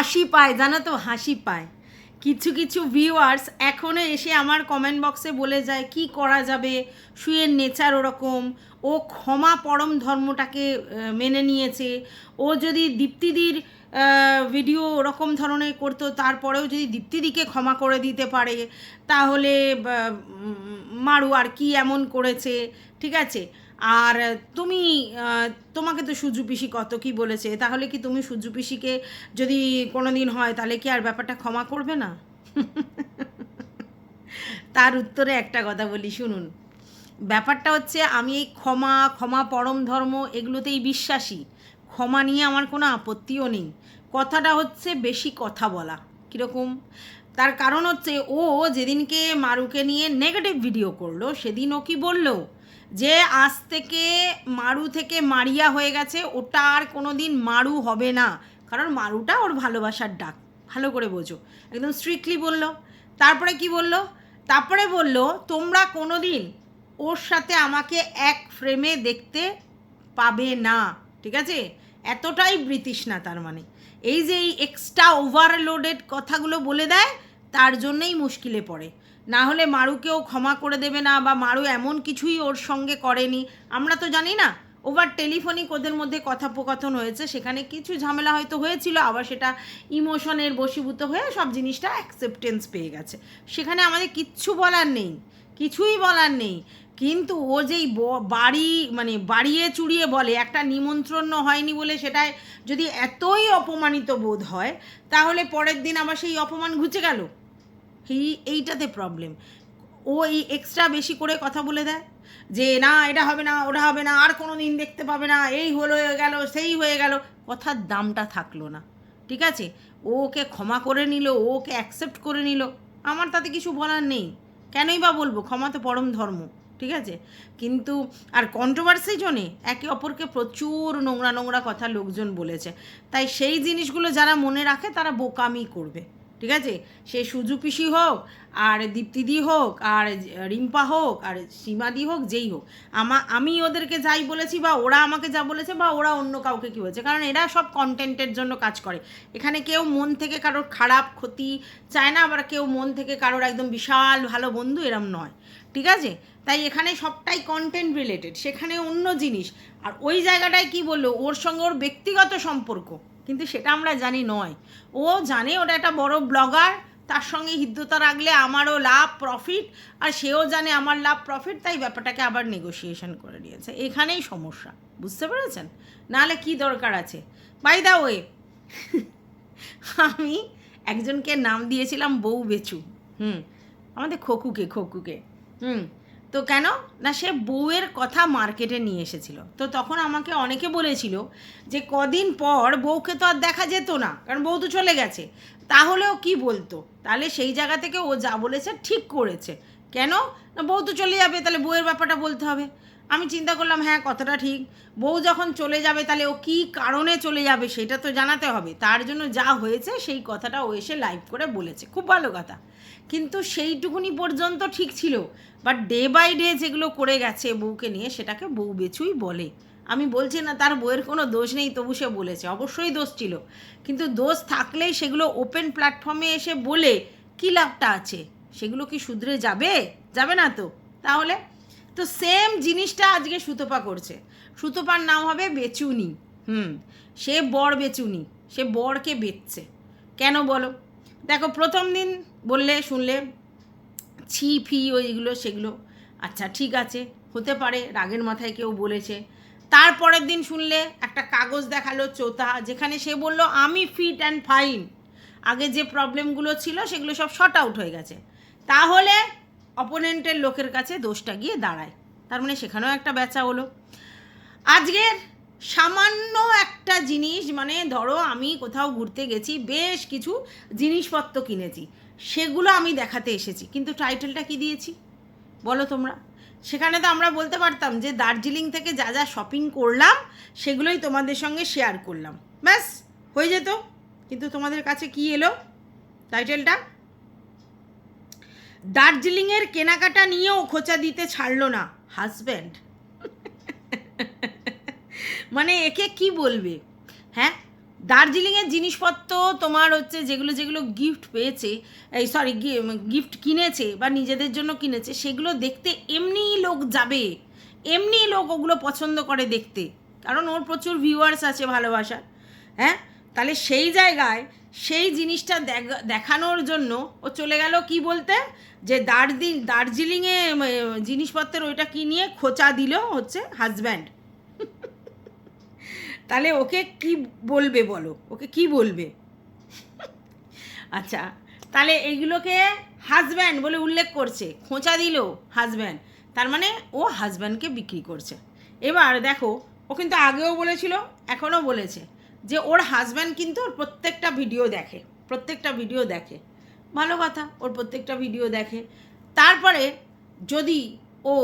হাসি পায়, জানো তো, হাসি পায়। কিছু কিছু ভিউয়ার্স এখনও এসে আমার কমেন্ট বক্সে বলে যায়, কি করা যাবে? শুয়ের নেচার ওরকম। ও ক্ষমা পরম ধর্মটাকে মেনে নিয়েছে। ও যদি দীপ্তিদির ভিডিও ওরকম ধরনের করতো, তারপরেও যদি দীপ্তিদিকে ক্ষমা করে দিতে পারে, তাহলে মারু আর কি এমন করেছে, ঠিক আছে? আর তুমি তোমাকে তো সুজু পিসি কত কি বলেছে, তাহলে কি তুমি সুজু পিসিকে যদি কোনো দিন হয়, তাহলে কি আর ব্যাপারটা ক্ষমা করবে না? তার উত্তরে একটা কথা বলি, শুনুন। ব্যাপারটা হচ্ছে, আমি এই ক্ষমা ক্ষমা পরম ধর্ম এগুলোতেই বিশ্বাসী। ক্ষমা নিয়ে আমার কোনো আপত্তিও নেই। কথাটা হচ্ছে, বেশি কথা বলা। কীরকম? তার কারণ হচ্ছে, ও যেদিনকে মারুকে নিয়ে নেগেটিভ ভিডিও করল, সেদিন ও কি বলল? যে আজ থেকে মারু থেকে মারিয়া হয়ে গেছে, ওটা আর কোনো দিন মারু হবে না। কারণ মারুটা ওর ভালোবাসার ডাক। ভালো করে বোঝো। একদম স্ট্রিক্টলি বলল। তারপরে কি বলল? তারপরে বলল, তোমরা কোনো দিন ওর সাথে আমাকে এক ফ্রেমে দেখতে পাবে না। ঠিক আছে? এতটাই না তার মানে। এই যে এই এক্সট্রা ওভারলোডেড কথাগুলো বলে দেয়, তার জন্যই মুশকিলে পড়ে। না হলে মারুকেও ক্ষমা করে দেবে না বা মারু এমন কিছুই ওর সঙ্গে করেনি। আমরা তো জানি না, ওভার টেলিফোনিক ওদের মধ্যে কথোপকথন হয়েছে, সেখানে কিছু ঝামেলা হয়তো হয়েছিল, আবার সেটা ইমোশনের বশীভূত হয়ে সব জিনিসটা অ্যাকসেপ্টেন্স পেয়ে গেছে। সেখানে আমাদের কিচ্ছু বলার নেই, কিছুই বলার নেই। কিন্তু ও যেই বাড়ি মানে বাড়িয়ে চুড়িয়ে বলে, একটা নিমন্ত্রণ হয়নি বলে সেটায় যদি এতই অপমানিত বোধ হয়, তাহলে পরের দিন আবার সেই অপমান ঘুচে গেল। এই এইটাতে প্রবলেম ও এই এক্সট্রা বেশি করে কথা বলে দেয় যে, না, এটা হবে না, ওটা হবে না, আর কোনো দিন দেখতে পাবে না, এই হলো হয়ে গেল, সেই হয়ে গেল। কথার দামটা থাকল না। ঠিক আছে? ও ওকে ক্ষমা করে নিল ও ওকে অ্যাকসেপ্ট করে নিল। আমার তাতে কিছু বলার নেই। কেনই বা বলব? ক্ষমা তো পরম ধর্ম। ঠিক আছে? কিন্তু, আর কন্ট্রোভার্সি জন্যে একে অপরকে প্রচুর নোংরা নোংরা কথা লোকজন বলেছে। তাই সেই জিনিসগুলো যারা মনে রাখে, তারা বোকামি করবে। ঠিক আছে? সে সুজু পিসি হোক, আর দীপ্তিদি হোক, আর রিম্পা হোক, আর সীমাদি হোক, যেই হোক। আমা, আমি ওদেরকে যাই বলেছি বা ওরা আমাকে যা বলেছে বা ওরা অন্য কাউকে কী বলেছে। কারণ এরা সব কন্টেন্টের জন্য কাজ করে। এখানে কেউ মন থেকে কারোর খারাপ ক্ষতি চায় না, আবার কেউ মন থেকে কারোর একদম বিশাল ভালো বন্ধু এরম নয়। ঠিক আছে? তাই এখানে সবটাই কন্টেন্ট রিলেটেড সেখানে অন্য জিনিস। আর ওই জায়গাটায় কি বলল? ওর সঙ্গে ওর ব্যক্তিগত সম্পর্ক। কিন্তু সেটা আমরা জানি নয়। ও জানে ওটা একটা বড় ব্লগার, তার সঙ্গে হৃদ্যতা রাখলে আমারও লাভ প্রফিট আর সেও জানে আমার লাভ প্রফিট তাই ব্যাপারটাকে আবার নেগোসিয়েশন করে নিয়েছে। এখানেই সমস্যা, বুঝতে পেরেছেন? নাহলে কি দরকার আছে? বাই দা ওয়ে আমি একজনকে নাম দিয়েছিলাম বউ বেচু। হুম, আমাদের খোকুকে খোকুকে। হুম তো কেন? না, সে বউয়ের কথা মার্কেটে নিয়ে এসেছিল। তো তখন আমাকে অনেকে বলেছিল যে কদিন পর বউকে তো আর দেখা যেত না, কারণ বউ তো চলে গেছে। তাহলেও কি বলতো? তাহলে সেই জায়গা থেকে ও যা বলেছে ঠিক করেছে। কেন? না, বউ তো চলে যাবে, তাহলে বউয়ের ব্যাপারটা বলতে হবে। আমি চিন্তা করলাম হ্যাঁ কথাটা ঠিক। বউ যখন চলে যাবে, তাহলে ও কী কারণে চলে যাবে সেটা তো জানাতে হবে। তার জন্য যা হয়েছে, সেই কথাটা ও এসে লাইভ করে বলেছে। খুব ভালো কথা। কিন্তু সেইটুকুনি পর্যন্ত ঠিক ছিল। বাট ডে বাই ডে যেগুলো করে গেছে বউকে নিয়ে, সেটাকে বউ বেচুই বলে। আমি বলছি, না, তার বইয়ের কোনো দোষ নেই, তবু সে বলেছে। অবশ্যই দোষ ছিল। কিন্তু দোষ থাকলেই সেগুলো ওপেন প্ল্যাটফর্মে এসে বলে, কী লাভটা আছে? সেগুলো কি শুধরে যাবে? যাবে না তো। তাহলে তো সেম জিনিসটা আজকে সুতপা করছে। সুতপার নাম হবে বেচুনি। হুম, সে বর বেচুনি, সে বরকে বেচছে। কেন বলো? দেখো, প্রথম দিন বললে, শুনলে, ছি, ফি, ওইগুলো, সেগুলো। আচ্ছা ঠিক আছে, হতে পারে, রাগের মাথায় কেউ বলেছে। তারপরের দিন শুনলে, একটা কাগজ দেখাল চোতা, যেখানে সে বলল, আমি ফিট অ্যান্ড ফাইন আগে যে প্রবলেমগুলো ছিল, সেগুলো সব শর্ট আউট হয়ে গেছে। তাহলে অপোনেন্টের লোকের কাছে দোষটা গিয়ে দাঁড়ায়। তার মানে সেখানেও একটা বেচা হলো। আজকের সামান্য একটা জিনিস মানে ধরো আমি কোথাও ঘুরতে গেছি, বেশ কিছু জিনিসপত্র কিনেছি, সেগুলো আমি দেখাতে এসেছি। কিন্তু টাইটেলটা কি দিয়েছি? বলো তোমরা। সেখানে তো আমরা বলতে পারতাম যে দার্জিলিং থেকে যা যা শপিং করলাম, সেগুলোই তোমাদের সঙ্গে শেয়ার করলাম। ব্যাস, হয়ে যেত। কিন্তু তোমাদের কাছে কি এলো? টাইটেলটা? দার্জিলিংয়ের কেনাকাটা নিয়েও খোঁচা দিতে ছাড়লো না হাজব্যান্ড। মানে একে কি বলবে? হ্যাঁ? দার্জিলিংয়ের জিনিসপত্র তোমার হচ্ছে যেগুলো যেগুলো গিফট পেয়েছে, এই সরি গিফট কিনেছে বা নিজেদের জন্য কিনেছে, সেগুলো দেখতে এমনিই লোক যাবে। এমনিই লোক ওগুলো পছন্দ করে দেখতে। কারণ ওর প্রচুর ভিউয়ার্স আছে ভালোবাসার। হ্যাঁ? তাহলে সেই জায়গায় সেই জিনিসটা দেখ- দেখানোর জন্য ও চলে গেল কি বলতে? যে দার্জিলিং দার্জিলিংয়ে জিনিসপত্রের ওইটা কি নিয়ে খোঁচা দিল হচ্ছে হাজব্যান্ড তাহলে ওকে কি বলবে বলো? ওকে কি বলবে? আচ্ছা তাহলে এইগুলোকে হাজব্যান্ড বলে উল্লেখ করছে, খোঁচা দিল হাজব্যান্ড তার মানে ও হাজব্যান্ডকে বিক্রি করছে। এবার দেখো, ও কিন্তু আগেও বলেছিল, এখনও বলেছে। যে ওর হাজব্যান্ড কিন্তু ওর প্রত্যেকটা ভিডিও দেখে, প্রত্যেকটা ভিডিও দেখে। ভালো কথা, ওর প্রত্যেকটা ভিডিও দেখে। তারপরে যদি ও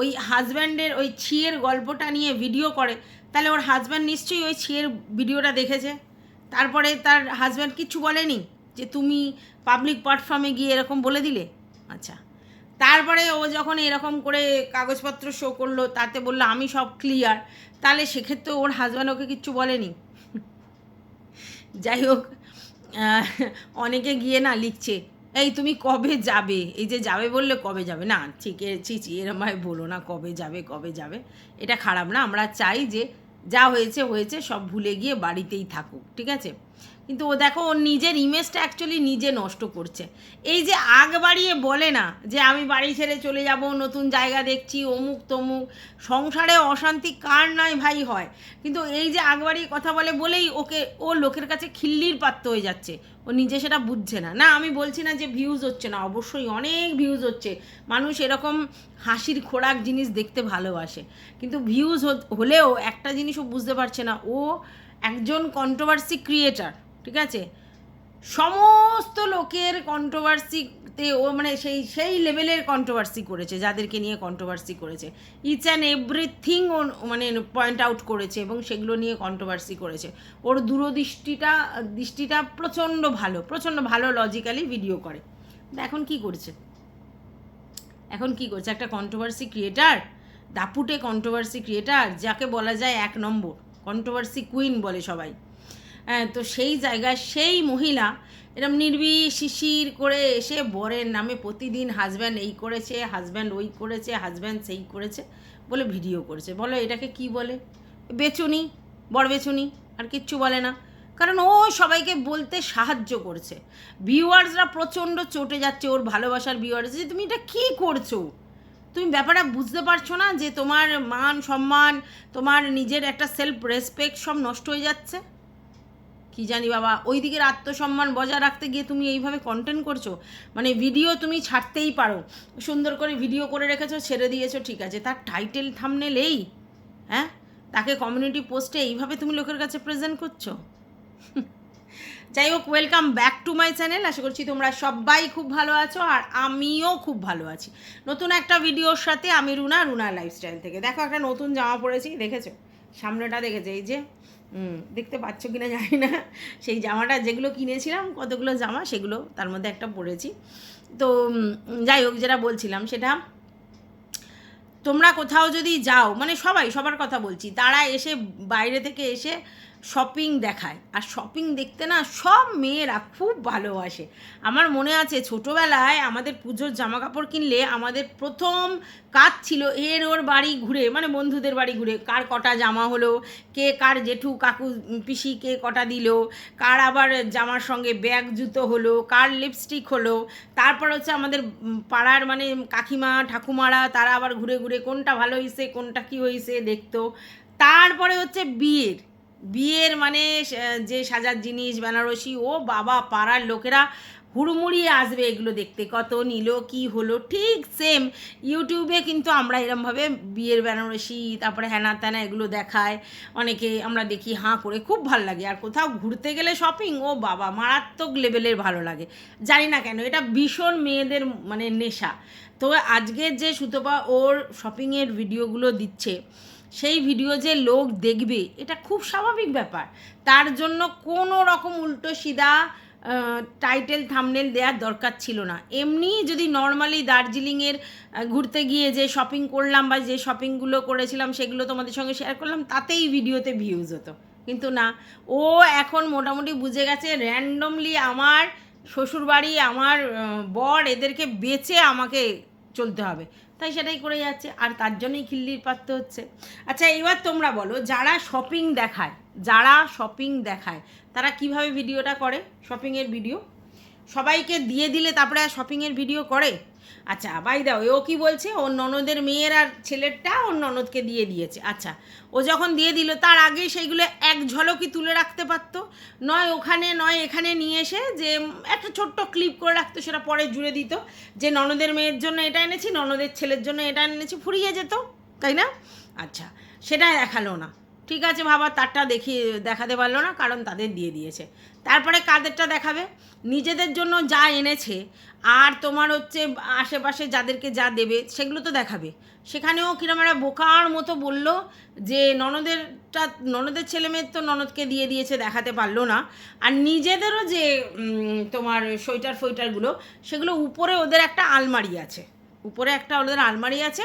ওই হাজব্যান্ডের ওই ছিয়ের গল্পটা নিয়ে ভিডিও করে, তাহলে ওর হাজব্যান্ড নিশ্চয়ই ওই ছিয়ের ভিডিওটা দেখেছে। তারপরে তার হাজব্যান্ড কিচ্ছু বলেনি? যে তুমি পাবলিক প্ল্যাটফর্মে গিয়ে এরকম বলে দিলে? আচ্ছা। তারপরে ও যখন এরকম করে কাগজপত্র শো করল, তাতে বলল, আমি সব ক্লিয়ার তাহলে সেক্ষেত্রে ওর হাজব্যান্ড ওকে কিচ্ছু বলেনি? যাই হোক অনেকে গিয়ে না লিখছে, এই তুমি কবে যাবে? এই যে যাবে বললে কবে যাবে? না, ঠিক ছি ছি ভাই বলো না, কবে যাবে কবে যাবে? এটা খারাপ না, আমরা চাই যে যা হয়েছে হয়েছে, সব ভুলে গিয়ে বাড়িতেই থাকুক, ঠিক আছে? কিন্তু ও দেখো ওর নিজের ইমেজটা অ্যাকচুয়ালি নিজে নষ্ট করছে। এই যে আগ বাড়িয়ে বলে না যে আমি বাড়ি ছেড়ে চলে যাব, নতুন জায়গা দেখছি, অমুক তমুক, সংসারে অশান্তি কার নয় ভাই হয়? কিন্তু এই যে আগ বাড়িয়ে কথা বলে বলেই ওকে, ও লোকের কাছে খিল্লির পাত্র হয়ে যাচ্ছে। ও নিজে সেটা বুঝছে না। না, আমি বলছি না যে ভিউজ হচ্ছে না, অবশ্যই অনেক ভিউজ হচ্ছে। মানুষ এরকম হাসির খোরাক জিনিস দেখতে ভালোবাসে। কিন্তু ভিউজ হলেও একটা জিনিস ও বুঝতে পারছে না, ও একজন কন্ট্রোভার্সি ক্রিয়েটার ঠিক আছে? সমস্ত লোকের কন্ট্রোভার্সিতে ও মানে সেই সেই লেভেলের কন্ট্রোভার্সি করেছে, যাদেরকে নিয়ে কন্ট্রোভার্সি করেছে। ইচ অ্যান্ড এভরিথিং ও মানে পয়েন্ট আউট করেছে এবং সেগুলো নিয়ে কন্ট্রোভার্সি করেছে। ওর দূরদৃষ্টিটা, দৃষ্টিটা প্রচণ্ড ভালো প্রচণ্ড ভালো লজিক্যালি ভিডিও করে। এখন কি করছে? এখন কি করছে? একটা কন্ট্রোভার্সি ক্রিয়েটার দাপুটে কন্ট্রোভার্সি ক্রিয়েটার যাকে বলা যায় এক নম্বর কন্ট্রোভার্সি কুইন বলে সবাই। তো সেই জায়গায় সেই মহিলা এরম নির্বিষ শিশির করে এসে বরের নামে প্রতিদিন হাজব্যান্ড এই করেছে হাজব্যান্ড ওই করেছে হাজব্যান্ড সেই করেছে বলে ভিডিও করেছে। বলো এটাকে কি বলে? বেচুনি, বর বেচুনি, আর কিচ্ছু বলে না। কারণ ও সবাইকে বলতে সাহায্য করছে। ভিউয়ার্সরা প্রচণ্ড চটে যাচ্ছে ওর ভালোবাসার ভিউয়ার্স যে, তুমি এটা কী করছ? তুমি ব্যাপারটা বুঝতে পারছ না যে তোমার মান, সম্মান, তোমার নিজের একটা সেলফ রেসপেক্ট সব নষ্ট হয়ে যাচ্ছে? কি জানি বাবা ওই দিকের আত্মসম্মান বজায় রাখতে গিয়ে তুমি এইভাবে কন্টেন্ট করছ? মানে ভিডিও তুমি ছাড়তেই পারো। সুন্দর করে ভিডিও করে রেখেছো, ছেড়ে দিয়েছ, ঠিক আছে। তার টাইটেল থামনেলেই হ্যাঁ? তাকে কমিউনিটি পোস্টে এইভাবে তুমি লোকের কাছে প্রেজেন্ট করছ? যাই হোক welcome back to my channel আশা করছি তোমরা সবাই খুব ভালো আছো আর আমিও খুব ভালো আছি। নতুন একটা ভিডিওর সাথে আমি রুনা রুনা লাইফস্টাইল থেকে। দেখো একটা নতুন জামা পরেছি, দেখেছ? সামনেটা দেখেছে, এই যে দেখতে পাচ্ছ কিনা জানি না। সেই জামাটা যেগুলো কিনেছিলাম, কতগুলো জামা সেগুলো তার মধ্যে একটা পরেছি। তো যাই হোক, যেটা বলছিলাম সেটা, তোমরা কোথাও যদি যাও মানে সবাই সবার কথা বলছি, তারা এসে বাইরে থেকে এসে শপিং দেখায়। আর শপিং দেখতে না সব মেয়েরা খুব ভালোবাসে। আমার মনে আছে ছোটোবেলায় আমাদের পুজোর জামা কাপড় কিনলে আমাদের প্রথম কাজ ছিল এর ওর বাড়ি ঘুরে মানে বন্ধুদের বাড়ি ঘুরে, কার কটা জামা হলো, কে কার জেঠু কাকু পিসি কে কটা দিল, কার আবার জামার সঙ্গে ব্যাগ জুতো হলো, কার লিপস্টিক হলো, তারপর হচ্ছে আমাদের পাড়ার মানে কাকিমা, ঠাকুমারা, তারা আবার ঘুরে ঘুরে কোনটা ভালো হয়েছে কোনটা কী হয়েছে দেখতো। তারপরে হচ্ছে বিয়ের। বিয়ের মানে যে সাজার জিনিস, বেনারসি, ও বাবা, পাড়ার লোকেরা হুড়মুড়িয়ে আসবে এগুলো দেখতে। কত নিল, কি হলো, ঠিক সেম ইউটিউবে কিন্তু আমরা এরমভাবে বিয়ের বেনারসি, তারপরে হ্যানা ত্যানা এগুলো দেখায়। অনেকে আমরা দেখি হাঁ করে, খুব ভালো লাগে। আর কোথাও ঘুরতে গেলে শপিং ও বাবা, মারাত্মক লেভেলের ভালো লাগে। জানি না কেন, এটা ভীষণ মেয়েদের মানে নেশা। তো আজকের যে সুতপা ওর শপিংয়ের ভিডিওগুলো দিচ্ছে সেই ভিডিও যে লোক দেখবে, এটা খুব স্বাভাবিক ব্যাপার। তার জন্য কোনো রকম উল্টো সিধা টাইটেল থামনেল দেওয়ার দরকার ছিল না। এমনি যদি নর্মালি দার্জিলিংয়ের ঘুরতে গিয়ে যে শপিং করলাম বা যে শপিংগুলো করেছিলাম, সেগুলো তোমাদের সঙ্গে শেয়ার করলাম, তাতেই ভিডিওতে ভিউজ হতো। কিন্তু না, ও এখন মোটামুটি বুঝে গেছে র্যান্ডমলি আমার শ্বশুরবাড়ি, আমার বর এদেরকে বেচে আমাকে চলতে হবে। তাই সেটাই করে যাচ্ছে, আর তার জন্যই খিল্লির পাত্র হচ্ছে। আচ্ছা এবার তোমরা বলো, যারা শপিং দেখায়, যারা শপিং দেখায়, তারা কীভাবে ভিডিওটা করে? শপিংয়ের ভিডিও সবাইকে দিয়ে দিলে তারপরে আর শপিংয়ের ভিডিও করে? আচ্ছা বাই দাও ও কি বলছে? ওর ননদের মেয়ের আর ছেলেরটা ওর ননদকে দিয়ে দিয়েছে। আচ্ছা ও যখন দিয়ে দিল, তার আগে সেইগুলো এক ঝলকই তুলে রাখতে পারতো। নয় ওখানে, নয় এখানে নিয়ে এসে যে একটা ছোট্ট ক্লিপ করে রাখতো, সেটা পরে জুড়ে দিত। যে ননদের মেয়ের জন্য এটা এনেছি, ননদের ছেলের জন্য এটা এনেছি, ফুরিয়ে যেত, তাই না? আচ্ছা সেটা দেখাল না। ঠিক আছে বাবা, তারটা দেখিয়ে দেখাতে পারল না, কারণ তাদের দিয়ে দিয়েছে। তারপরে কাদেরটা দেখাবে? নিজেদের জন্য যা এনেছে, আর তোমার হচ্ছে আশেপাশে যাদেরকে যা দেবে, সেগুলো তো দেখাবে। সেখানেও কিরম একটা বোকার মতো বলল যে, ননদেরটা, ননদের ছেলে মেয়ের তো ননদকে দিয়ে দিয়েছে, দেখাতে পারল না। আর নিজেদেরও যে তোমার সোয়েটার ফোয়েটারগুলো, সেগুলো উপরে ওদের একটা আলমারি আছে। উপরে একটা ওদের আলমারি আছে,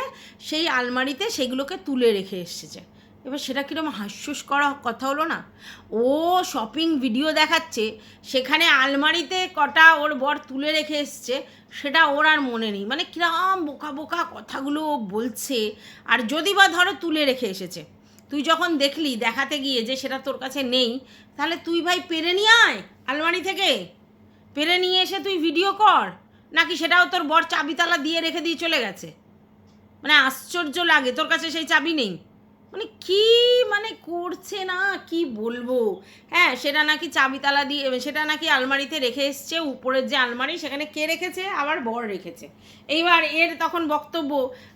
সেই আলমারিতে সেগুলোকে তুলে রেখে এসেছে। এবার সেটা কীরকম হাস্যস করা কথা হলো না? ও শপিং ভিডিও দেখাচ্ছে, সেখানে আলমারিতে কটা ওর বর তুলে রেখে এসছে, সেটা ওর আর মনে নেই। মানে কিরম বোকা বোকা কথাগুলো বলছে, আর যদি বা ধরো তুলে রেখে এসেছে। তুই যখন দেখলি দেখাতে গিয়ে যে সেটা তোর কাছে নেই, তাহলে তুই ভাই পেরে নিয়ে আয় আলমারি থেকে। পেরে নিয়ে এসে তুই ভিডিও কর, নাকি সেটাও তোর বর চাবিতালা দিয়ে রেখে দিয়ে চলে গেছে? মানে আশ্চর্য লাগে, তোর কাছে সেই চাবি নেই। মানে কি মানে করছে না, কি বলব? হ্যাঁ সেটা নাকি চাবিতালা দিয়ে, সেটা নাকি আলমারিতে রেখে এসছে, উপরের যে আলমারি সেখানে কে রেখেছে? আবার বর রেখেছে। এইবার এর তখন বক্তব্য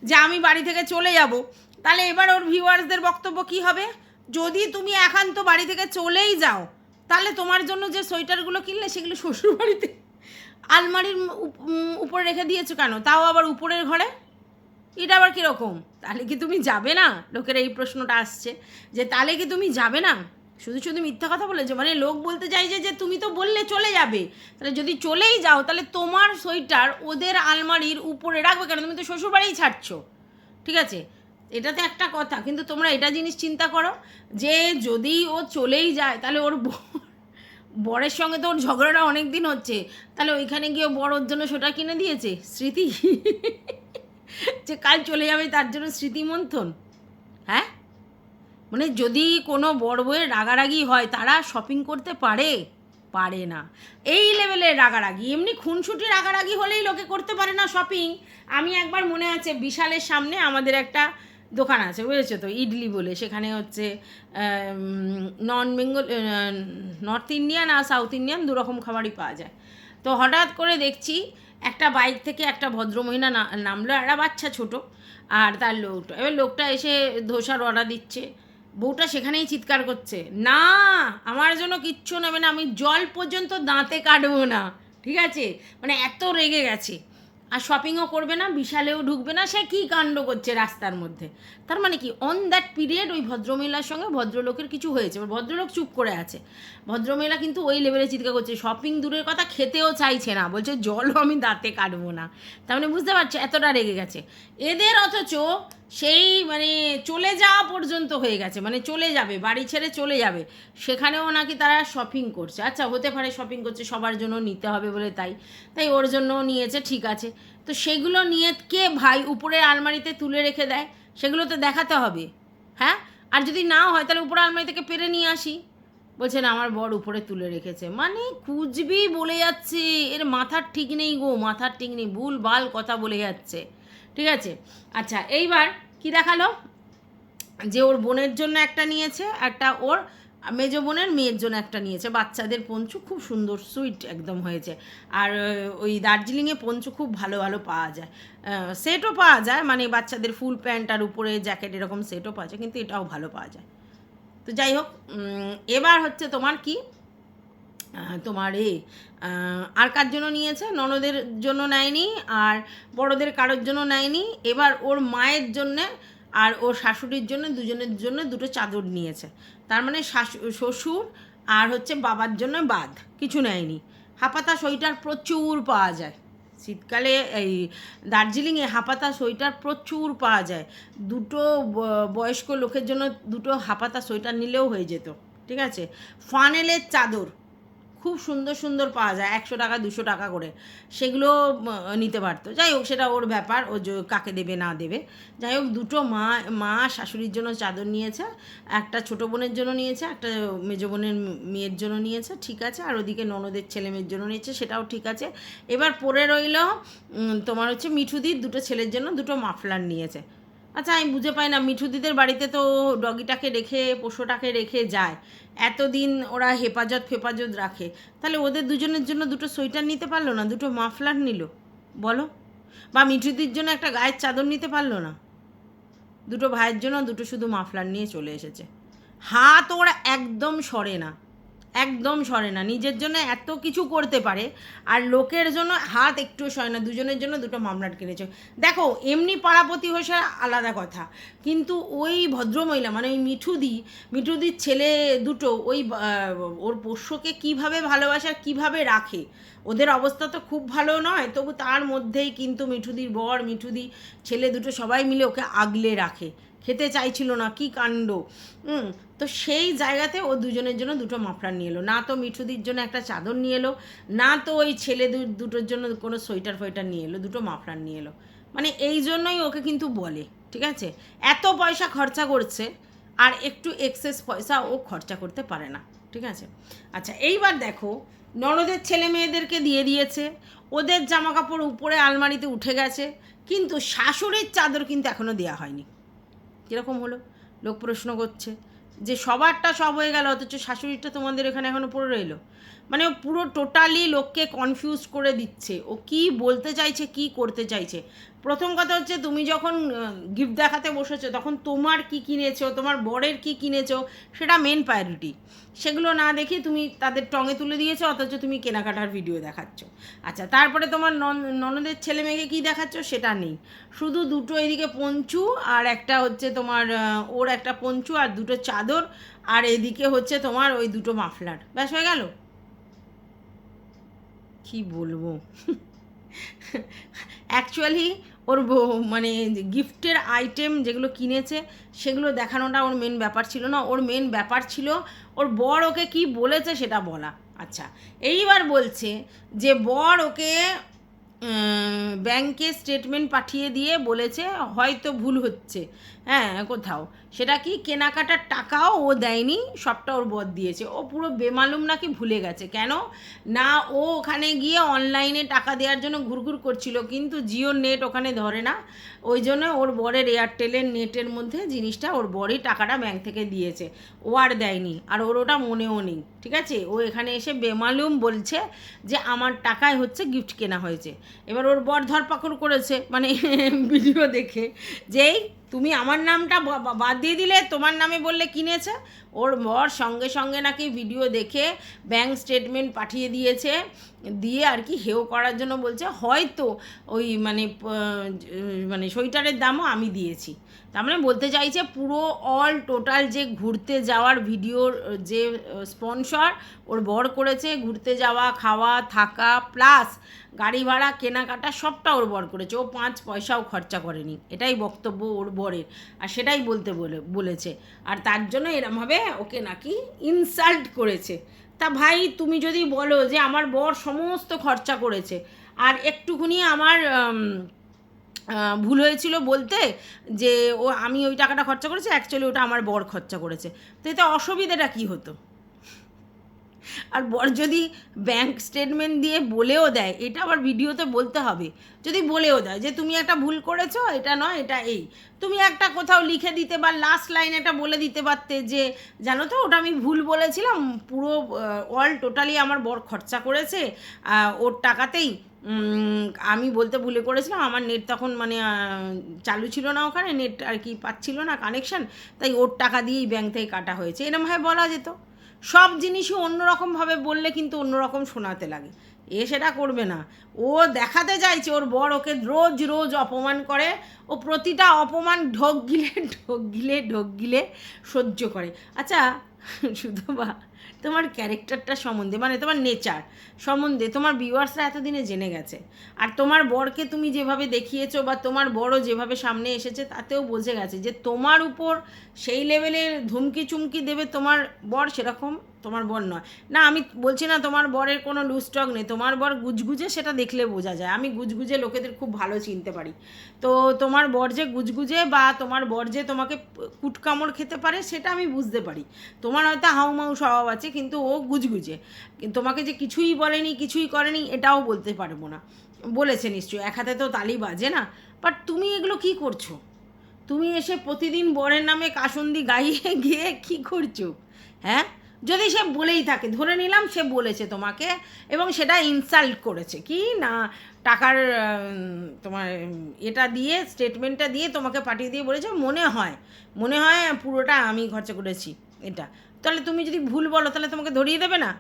যে আমি বাড়ি থেকে চলে যাব, তাহলে এবার ওর ভিউয়ার্সদের বক্তব্য কি হবে? যদি তুমি একান্ত বাড়ি থেকে চলেই যাও, তাহলে তোমার জন্য যে সোয়েটারগুলো কিনলে সেগুলো শ্বশুর বাড়িতে আলমারির উপরে রেখে দিয়েছ কেন? তাও আবার উপরের ঘরে? এটা আবার কীরকম? তাহলে কি তুমি যাবে না? লোকের এই প্রশ্নটা আসছে যে, তাহলে কি তুমি যাবে না? শুধু শুধু মিথ্যা কথা বলেছ? মানে লোক বলতে চাইছে যে, তুমি তো বললে চলে যাবে। তাহলে যদি চলেই যাও, তাহলে তোমার সোয়েটার ওদের আলমারির উপরে রাখবে কেন? তুমি তো শ্বশুরবাড়িই ছাড়ছো। ঠিক আছে? এটা তো একটা কথা, কিন্তু তোমরা এটা জিনিস চিন্তা করো যে, যদি ও চলেই যায়, তাহলে ওর বর- বরের সঙ্গে তো ওর ঝগড়াটা অনেক দিন হচ্ছে। তাহলে ওইখানে গিয়ে বড় ওর জন্য সেটা কিনে দিয়েছে? স্মৃতি? যে কাল চলে যাবে তার জন্য স্মৃতিমন্থন হ্যাঁ? মানে যদি কোনো বড় বইয়ের রাগারাগি হয়, তারা শপিং করতে পারে? পারে না। এই লেভেলের রাগারাগি। এমনি খুনসুটি রাগারাগি হলেই লোকে করতে পারে না শপিং আমি একবার মনে আছে, বিশালের সামনে আমাদের একটা দোকান আছে, বুঝেছ তো? ইডলি বলে। সেখানে হচ্ছে নন বেঙ্গল নর্থ ইন্ডিয়ান আর সাউথ ইন্ডিয়ান দুরকম খাবারই পাওয়া যায়। তো হঠাৎ করে দেখছি একটা বাইক থেকে একটা ভদ্রমহিলা নামলো, একটা বাচ্চা ছোট আর তার লোকটা। এবার লোকটা এসে ধোসার অর্ডার দিচ্ছে। বউটা সেখানেই চিৎকার করছে, না, আমার জন্য কিচ্ছু নেবে না, আমি জল পর্যন্ত দাঁতে কাটবো না। ঠিক আছে? মানে এত রেগে গেছে। আর শপিংও করবে না, বিশালেও ঢুকবে না, সে কী কাণ্ড করছে রাস্তার মধ্যে? তার মানে কি অন দ্যাট পিরিয়ড ওই ভদ্রমহিলার সঙ্গে ভদ্রলোকের কিছু হয়েছে ভদ্রলোক চুপ করে আছে। ভদ্রমহিলা কিন্তু ওই লেভেলে চিৎকার করছে শপিং দূরের কথা খেতেও চাইছে না, বলছে জলও আমি দাঁতে কাটবো না। তার মানে বুঝতে পারছ, এতটা রেগে গেছে। এদের অথচ সেই মানে চলে যাওয়া পর্যন্ত হয়ে গেছে মানে চলে যাবে, বাড়ি ছেড়ে চলে যাবে। সেখানেও নাকি তারা শপিং করছে। আচ্ছা হতে পারে শপিং করছে, সবার জন্য নিতে হবে বলে তাই। তাই ওর জন্যও নিয়েছে, ঠিক আছে। তো সেগুলো নিয়ে কে ভাই উপরের আলমারিতে তুলে রেখে দেয়? সেগুলো তো দেখাতে হবে। হ্যাঁ? আর যদি নাও হয়, তাহলে উপরে আলমারি থেকে পেরে নিয়ে আসি। বলছে, না, আমার বর উপরে তুলে রেখেছে। মানে কুচবি বলে যাচ্ছে। এর মাথার ঠিক নেই গো, মাথার ঠিক নেই। ভুল ভালো কথা বলে যাচ্ছে। ঠিক আছে? আচ্ছা এইবার কি দেখাল? যে ওর বোনের জন্য একটা নিয়েছে, একটা ওর মেজো বোনের মেয়ের জন্য একটা নিয়েছে। বাচ্চাদের পঞ্চু খুব সুন্দর, সুইট একদম হয়েছে। আর ওই দার্জিলিংয়ে পঞ্চু খুব ভালো ভালো পাওয়া যায়। সেটও পাওয়া যায় মানে বাচ্চাদের ফুল প্যান্ট আর উপরে জ্যাকেট এরকম সেটও পাওয়া যায়, কিন্তু এটাও ভালো পাওয়া যায়। তো যাই হোক এবার হচ্ছে তোমার কি? তোমার এ আর কার জন্য নিয়েছে? ননদের জন্য নেয়নি, আর বড়দের কারোর জন্য নেয়নি। এবার ওর মায়ের জন্যে আর ওর শাশুড়ির জন্য, দুজনের জন্য দুটো চাদর নিয়েছে। তার মানে শাশু, শ্বশুর আর হচ্ছে বাবার জন্য বাদ কিছু নেয়নি। হাপাতা সোয়েটার প্রচুর পাওয়া যায়। শীতকালে এই দার্জিলিংয়ে হাপাতা সোয়েটার প্রচুর পাওয়া যায়। দুটো বয়স্ক লোকের জন্য দুটো হাপাতা সোয়েটার নিলেও হয়ে যেত। ঠিক আছে? ফানেলের চাদর। খুব সুন্দর সুন্দর পাওয়া যায়, একশো টাকা, দুশো টাকা করে। সেগুলো নিতে পারতো। যাই হোক, সেটা ওর ব্যাপার, ও কাকে দেবে, না দেবে। যাই হোক, দুটো মা মা শাশুড়ির জন্য চাদর নিয়েছে, একটা ছোটো বোনের জন্য নিয়েছে, একটা মেজো বোনের মেয়ের জন্য নিয়েছে, ঠিক আছে। আর ওদিকে ননদের ছেলে মেয়ের জন্য নিয়েছে, সেটাও ঠিক আছে। এবার পরে রইল তোমার হচ্ছে মিঠুদির দুটো ছেলের জন্য দুটো মাফলার নিয়েছে। আচ্ছা আমি বুঝে পাই না মিঠুদিদের বাড়িতে তো ডগিটাকে রেখে পশুটাকে রেখে যায়। এতদিন ওরা হেফাজত ফেফাজত রাখে। তাহলে ওদের দুজনের জন্য দুটো সোয়েটার নিতে পারল না? দুটো মাফলার নিল? বলো। বা মিঠুদির জন্য একটা গায়ের চাদর নিতে পারল না? দুটো ভাইয়ের জন্য দুটো শুধু মাফলার নিয়ে চলে এসেছে। হাত ওরা একদম সরে না। একদম সরে না। নিজের জন্য এত কিছু করতে পারে, আর লোকের জন্য হাত একটু সরে না, দুজনের জন্য দুটো মামলাট কিনেছে দেখো, এমনি পাড়াপতি হয়েছে আলাদা কথা, কিন্তু ওই ভদ্রমহিলা মানে ওই মিঠুদি, মিঠুদির ছেলে দুটো, ওই ওর পোষ্যকে কীভাবে ভালোবাসে কীভাবে রাখে, ওদের অবস্থা তো খুব ভালো নয়, তবু তার মধ্যেই কিন্তু মিঠুদির বর, মিঠুদি ছেলে দুটো সবাই মিলে ওকে আগলে রাখে। খেতে চাইছিল না, কি কাণ্ড তো সেই জায়গাতে ও দুজনের জন্য দুটো মাফলার নিয়ে এলো। না তো মিঠুদির জন্য একটা চাদর নিয়ে এলো, না তো ওই ছেলে দুটোর জন্য কোনো সোয়েটার ফোয়েটার নিয়ে এলো, দুটো মাফলার নিয়ে এলো। মানে এই জন্যই ওকে কিন্তু বলে, ঠিক আছে? এত পয়সা খরচা করছে, আর একটু এক্সেস পয়সা ও খরচা করতে পারে না, ঠিক আছে? আচ্ছা এইবার দেখো, ননদের ছেলে মেয়েদেরকে দিয়ে দিয়েছে, ওদের জামা কাপড় উপরে আলমারিতে উঠে গেছে, কিন্তু শাশুড়ির চাদর কিন্তু এখনও দেওয়া হয়নি। কীরকম হলো? লোক প্রশ্ন করছে। যে সবারটা সব হয়ে গেল অথচ শাশুড়িটা তোমাদের এখানে এখনও পড়ে রইল। মানে পুরো টোটালি লোককে কনফিউজ করে দিচ্ছে। ও কি বলতে চাইছে, কি করতে চাইছে? প্রথম কথা হচ্ছে, তুমি যখন গিফট দেখাতে বসেছো, তখন তোমার কি কিনেছো, তোমার বরের কি কিনেছো, সেটা মেন প্রায়োরিটি সেগুলো না দেখে তুমি তাদের টঙে তুলে দিয়েছ, অথচ তুমি কেনাকাটার ভিডিও দেখাচ্ছ। আচ্ছা তারপরে তোমার নন- ননদের ছেলে মেয়েকে কী দেখাচ্ছ, সেটা নেই। শুধু দুটো এদিকে পঞ্চু, আর একটা হচ্ছে তোমার ওর একটা পঞ্চু, আর দুটো চাদর, আর এদিকে হচ্ছে তোমার ওই দুটো মাফলার। ব্যাস, হয়ে গেল? কি বলব? অ্যাকচুয়ালি ওর মানে গিফটের আইটেম যেগুলো কিনেছে, সেগুলো দেখানোটা ওর মেন ব্যাপার ছিল না। ওর মেন ব্যাপার ছিল, ওর বর ওকে কি বলেছে সেটা বলা। আচ্ছা এইবার বলছে যে বর ওকে ব্যাংকে স্টেটমেন্ট পাঠিয়ে দিয়ে বলেছে, হয়তো ভুল হচ্ছে। হ্যাঁ কোথাও। সেটা কি কেনাকাটার টাকাও ও দেয়নি, সবটা ওর বর দিয়েছে। ও পুরো বেমালুম নাকি ভুলে গেছে। কেন? না, ও ওখানে গিয়ে অনলাইনে টাকা দেওয়ার জন্য ঘুরঘুর করছিল, কিন্তু জিও নেট ওখানে ধরে না। ওই জন্য ওর বরের এয়ারটেলের নেটের মধ্যে জিনিসটা ওর বরই টাকাটা ব্যাংক থেকে দিয়েছে। ও আর দেয়নি, আর ওর ওটা মনেও নেই, ঠিক আছে? ও এখানে এসে বেমালুম বলছে যে, আমার টাকায় হচ্ছে গিফট কেনা হয়েছে। এবার ওর বর ধরপাকড় করেছে মানে ভিডিও দেখে যেই তুমি আমার নামটা বাদ দিয়ে দিলে, তোমার নামে বললে কিনেছে? ওর বর সঙ্গে সঙ্গে নাকি ভিডিও দেখে ব্যাঙ্ক স্টেটমেন্ট পাঠিয়ে দিয়েছে, দিয়ে আর কি হেও করার জন্য বলছে, হয়তো ওই মানে মানে সোয়েটারের দামও আমি দিয়েছি। তার মানে বলতে চাইছে পুরো অল টোটাল যে ঘুরতে যাওয়ার ভিডিওর যে স্পন্সর ওর বর করেছে, ঘুরতে যাওয়া, খাওয়া, থাকা প্লাস গাড়ি ভাড়া, কেনাকাটা সবটা ওর বর করেছে। ও পাঁচ পয়সাও খরচা করেনি। এটাই বক্তব্য ওর বরের। আর সেটাই বলতে বলে, বলেছে। আর তার জন্য এরমভাবে ওকে নাকি ইনসাল্ট করেছে। তা ভাই, তুমি যদি বলো যে, আমার বর সমস্ত খরচা করেছে। আর একটুখানি আমার ভুল হয়েছিল বলতে যে ও আমি ওই টাকাটা খরচা করেছি অ্যাকচুয়ালি ওটা আমার বর খরচা করেছে। তো এতে অসুবিধাটা কী হতো? আর বর যদি ব্যাংক স্টেটমেন্ট দিয়ে বলেও দেয়, এটা আবার ভিডিওতে বলতে হবে। যদি বলেও দেয় যে তুমি একটা ভুল করেছ, এটা নয়, এটা এই। তুমি একটা কোথাও লিখে দিতে বা লাস্ট লাইন এটা বলে দিতে পারতে যে, জানো তো, ওটা আমি ভুল বলেছিলাম, পুরো অল টোটালি আমার বর খরচা করেছে ওর টাকাতেই। আমি বলতে ভুলে করেছিলাম আমার নেট তখন মানে চালু ছিল না ওখানে নেট আর কি পাচ্ছিল না কানেকশান তাই ওর টাকা দিয়েই ব্যাংক থেকে কাটা হয়েছে। এরমভাবে বলা যেত। সব জিনিসই অন্যরকমভাবে বললে কিন্তু অন্যরকম শোনাতে লাগে। এ সেটা করবে না। ও দেখাতে চাইছে, ওর বর ওকে রোজ রোজ অপমান করে, ও প্রতিটা অপমান ঢোক গিলে ঢোক গিলে ঢোক গিলে সহ্য করে। আচ্ছা শুধু বা তোমার ক্যারেক্টারটা সম্বন্ধে মানে তোমার নেচার সম্বন্ধে, তোমার ভিউয়ার্সরা এতদিনে জেনে গেছে। আর তোমার বরকে তুমি যেভাবে দেখিয়েছো বা তোমার বড় যেভাবে সামনে এসেছে, তাতেও বোঝে গেছে যে তোমার উপর সেই লেভেলের ধুমকি চুমকি দেবে তোমার বর সেরকম তোমার বর নয়। না, আমি বলছি না তোমার বরের কোনো লুস্টক নেই, তোমার বর গুজগুজে সেটা দেখলে বোঝা যায়। আমি গুজগুজে লোকেদের খুব ভালো চিনতে পারি। তো তোমার বর যে গুজগুজে বা তোমার বর যে তোমাকে কুটকামড় খেতে পারে, সেটা আমি বুঝতে পারি। তোমার হয়তো হাউমাউ স্বভাব আছে, কিন্তু ও গুজগুজে। তোমাকে যে কিছুই বলেনি, কিছুই করেনি, এটাও বলতে পারব না। বলেছে নিশ্চয়ই, এক হাতে তো তালি বাজে না। বাট তুমি এগুলো কি করছ? তুমি এসে প্রতিদিন বরের নামে কাসন্দি গাইয়ে গিয়ে কি করছ? হ্যাঁ? যদি সে বলেই থাকে, ধরে নিলাম সে বলেছে তোমাকে এবং সেটা ইনসাল্ট করেছে, কি না? টাকার তোমার, এটা দিয়ে স্টেটমেন্টটা দিয়ে তোমাকে পাঠিয়ে দিয়ে বলেছে, মনে হয় মনে হয় পুরোটা আমি খরচা করেছি এটা। তাহলে তুমি যদি ভুল বলো, তাহলে তোমাকে ধরিয়ে দেবে না?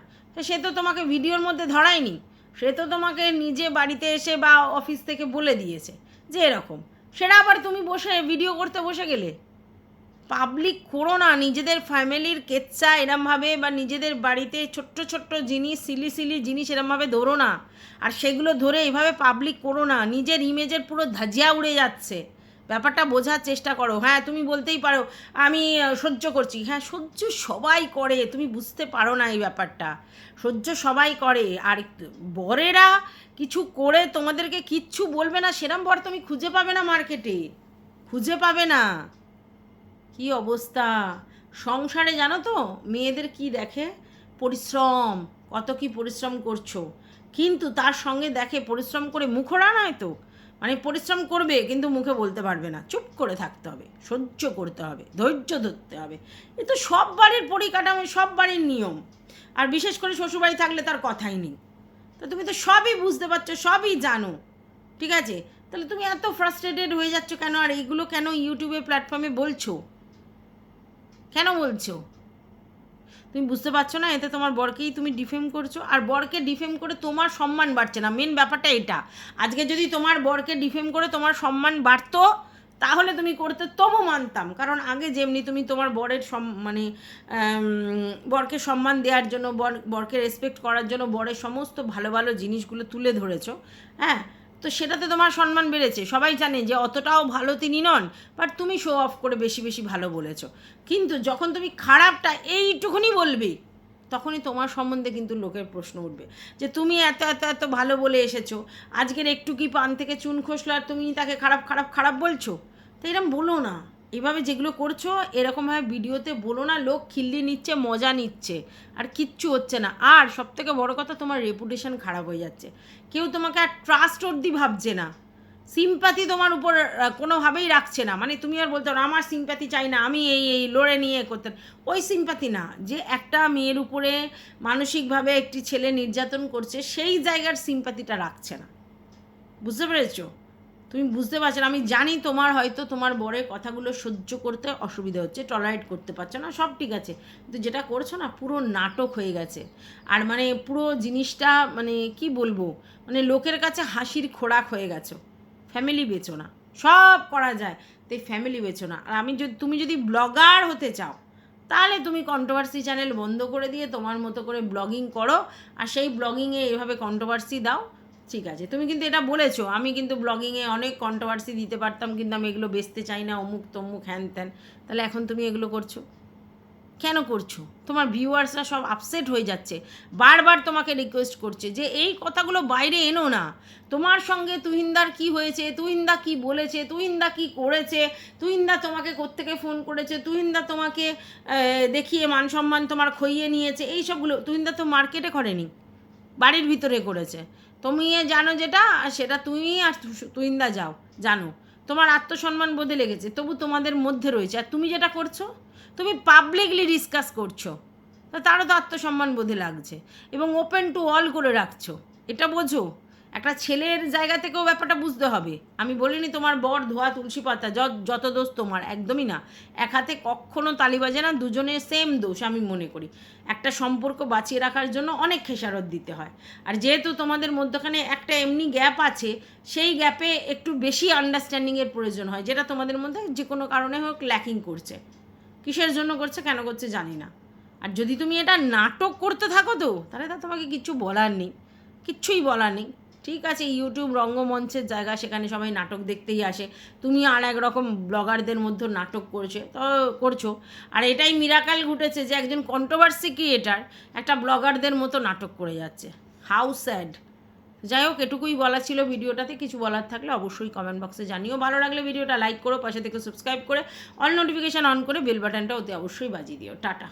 সে তো তোমাকে ভিডিওর মধ্যে ধরায়নি, সে তো তোমাকে নিজে বাড়িতে এসে বা অফিস থেকে বলে দিয়েছে, যে এরকম। সেটা আবার তুমি বসে ভিডিও করতে বসে গেলে? পাবলিক করো না, নিজেদের ফ্যামিলির কেচ্চা এরমভাবে বা নিজেদের বাড়িতে ছোট্ট ছোট্ট জিনিস, সিলি সিলি জিনিস এরমভাবে ধরো না। আর সেগুলো ধরে এভাবে পাবলিক করো না, নিজের ইমেজের পুরো ধাজিয়া উড়ে যাচ্ছে। ব্যাপারটা বোঝার চেষ্টা করো। হ্যাঁ তুমি বলতেই পারো, আমি সহ্য করছি। হ্যাঁ সহ্য সবাই করে, তুমি বুঝতে পারো না এই ব্যাপারটা। সহ্য সবাই করে। আর বরেরা কিছু করে তোমাদেরকে কিচ্ছু বলবে না, সেরম বর তুমি খুঁজে পাবে না মার্কেটে খুঁজে পাবে না। কি অবস্থা? সংসারে জানো তো, মেয়েদের কি দেখে? পরিশ্রম, কত কি পরিশ্রম করছ। কিন্তু তার সঙ্গে দেখে পরিশ্রম করে মুখরা নয় তো? মানে পরিশ্রম করবে, কিন্তু মুখে বলতে পারবে না। চুপ করে থাকতে হবে, সহ্য করতে হবে, ধৈর্য ধরতে হবে। এ তো সব বাড়ির পরিকাঠামো, সব বাড়ির নিয়ম। আর বিশেষ করে শ্বশুরবাড়ি থাকলে তার কথাই নেই। তো তুমি তো সবই বুঝতে পারছ, সবই জানো। ঠিক আছে? তাহলে তুমি এত ফ্রাস্ট্রেটেড হয়ে যাচ্ছ কেন? আর এইগুলো কেন ইউটিউবে প্ল্যাটফর্মে বলছো? কেন বলছো? তুমি বুঝতে পারছ না? এতে তোমার বরকেই তুমি ডিফেম করছ। আর বরকে ডিফেম করে তোমার সম্মান বাড়ছে না। মেন ব্যাপারটা এটা। আজকে যদি তোমার বরকে ডিফেম করে তোমার সম্মান বাড়তো, তাহলে তুমি করতে তবু মানতাম। কারণ আগে যেমনি তুমি তোমার বরের সম মানে বরকে সম্মান দেওয়ার জন্য, বর বরকে রেসপেক্ট করার জন্য বরের সমস্ত ভালো ভালো জিনিসগুলো তুলে ধরেছো। হ্যাঁ? তো সেটাতে তোমার সম্মান বেড়েছে। সবাই জানে যে অতটাও ভালো তিনি নন বাট তুমি শো অফ করে বেশি বেশি ভালো বলেছ। কিন্তু যখন তুমি খারাপটা এইটুকুনি বলবি, তখনই তোমার সম্বন্ধে কিন্তু লোকের প্রশ্ন উঠবে যে তুমি এত এত এত ভালো বলে এসেছ, আজকের একটু কি পান থেকে চুন খসলো আর তুমি তাকে খারাপ খারাপ খারাপ বলছো? তো এরকম বলো না। এভাবে যেগুলো করছ এরকমভাবে ভিডিওতে বলো না, লোক খিল্লি নিচ্ছে, মজা নিচ্ছে, আর কিচ্ছু হচ্ছে না। আর সবথেকে বড় কথা, তোমার রেপুটেশন খারাপ হয়ে যাচ্ছে। কেউ তোমাকে আর ট্রাস্ট অব্দি ভাবছে না। সিম্পাতি তোমার উপর কোনোভাবেই রাখছে না। মানে তুমি আর বলতে পারো, আমার সিম্পাতি চাই না, আমি এই এই, লড়ে নিয়ে করতে ওই সিম্পাতি না। যে একটা মেয়ের উপরে মানসিকভাবে একটি ছেলে নির্যাতন করছে, সেই জায়গার সিম্পাতিটা রাখছে না। বুঝতে পেরেছ? তুমি বুঝতে পারছ আমি জানি তোমার হয়তো তোমার বরের কথাগুলো সহ্য করতে অসুবিধা হচ্ছে টলারেট করতে পারছ না, সব ঠিক আছে। কিন্তু যেটা করছ না, পুরো নাটক হয়ে গেছে। আর মানে পুরো জিনিসটা মানে কি বলব মানে লোকের কাছে হাসির খোরাক হয়ে গেছো। ফ্যামিলি বেচো না, সব করা যায়, তাই ফ্যামিলি বেচো না। আর আমি যদি, তুমি যদি ব্লগার হতে চাও, তাহলে তুমি কন্ট্রোভার্সি চ্যানেল বন্ধ করে দিয়ে তোমার মতো করে ব্লগিং করো, আর সেই ব্লগিংয়ে এভাবে কন্ট্রোভার্সি দাও। ঠিক আছে, তুমি কিন্তু এটা বলেছ। আমি কিন্তু ব্লগিংয়ে অনেক কন্ট্রোভার্সি দিতে পারতাম, কিন্তু আমি এগুলো বেচতে চাই না, অমুক তমুক হ্যান ত্যান। তাহলে এখন তুমি এগুলো করছ? কেন করছ? তোমার ভিউয়ার্সরা সব আপসেট হয়ে যাচ্ছে। বারবার তোমাকে রিকোয়েস্ট করছে যে, এই কথাগুলো বাইরে এনো না। তোমার সঙ্গে তুহিনদার কি হয়েছে? তুহিনদা কি বলেছে? তুহিনদা কি করেছে? তুহিনদা তোমাকে কোত্থেকে ফোন করেছে? তুহিনদা তোমাকে দেখিয়ে মান সম্মান তোমার খইয়ে নিয়েছে? এই সবগুলো, তুহিনদা তো মার্কেটে করেনি, বাড়ির ভিতরে করেছে। তুমি জানো যেটা, আর সেটা তুমি আর তুইন্দা যাও, জানো। তোমার আত্মসম্মান বোধে লেগেছে তবু তোমাদের মধ্যে রয়েছে। আর তুমি যেটা করছ, তুমি পাবলিকলি ডিসকাস করছ তারও তো আত্মসম্মান বোধে লাগছে। এবং ওপেন টু অল করে রাখছো। এটা বোঝো। একটা ছেলের জায়গা থেকেও ব্যাপারটা বুঝতে হবে। আমি বলিনি তোমার বর ধোয়া তুলসী পাতা, যত যত দোষ তোমার, একদমই না। এক হাতে কখনো তালি বাজে না, দুজনের সেম দোষ আমি মনে করি। একটা সম্পর্ক বাঁচিয়ে রাখার জন্য অনেক খেসারত দিতে হয়। আর যেহেতু তোমাদের মধ্যখানে একটা এমনি গ্যাপ আছে, সেই গ্যাপে একটু বেশি আন্ডারস্ট্যান্ডিংয়ের প্রয়োজন হয়, যেটা তোমাদের মধ্যে যে কোনো কারণে হোক ল্যাকিং করছে। কিসের জন্য করছে, কেন করছে জানি না। আর যদি তুমি এটা নাটক করতে থাকো তো, তাহলে তা তোমাকে কিচ্ছু বলার নেই। কিচ্ছুই বলার নেই। ঠিক আছে ইউটিউব রঙ্গমঞ্চের জায়গা, সেখানে সবাই নাটক দেখতেই আসে। তুমি আর এক রকম ব্লগারদের মধ্যে নাটক করছে, তো করছ। আর এটাই মিরাকাল ঘটেছে যে একজন কন্ট্রোভার্সি ক্রিয়েটার একটা ব্লগারদের মতো নাটক করে যাচ্ছে। হাউ স্যাড যাই হোক, এটুকুই বলা ছিল ভিডিওটাতে, কিছু বলার থাকলে অবশ্যই কমেন্ট বক্সে জানিও। ভালো লাগলে ভিডিওটা লাইক করো, পাশে থেকে সাবস্ক্রাইব করে অল নোটিফিকেশান অন করে বেল বাটনটা ওতে অবশ্যই বাজিয়ে দিও। টাটা।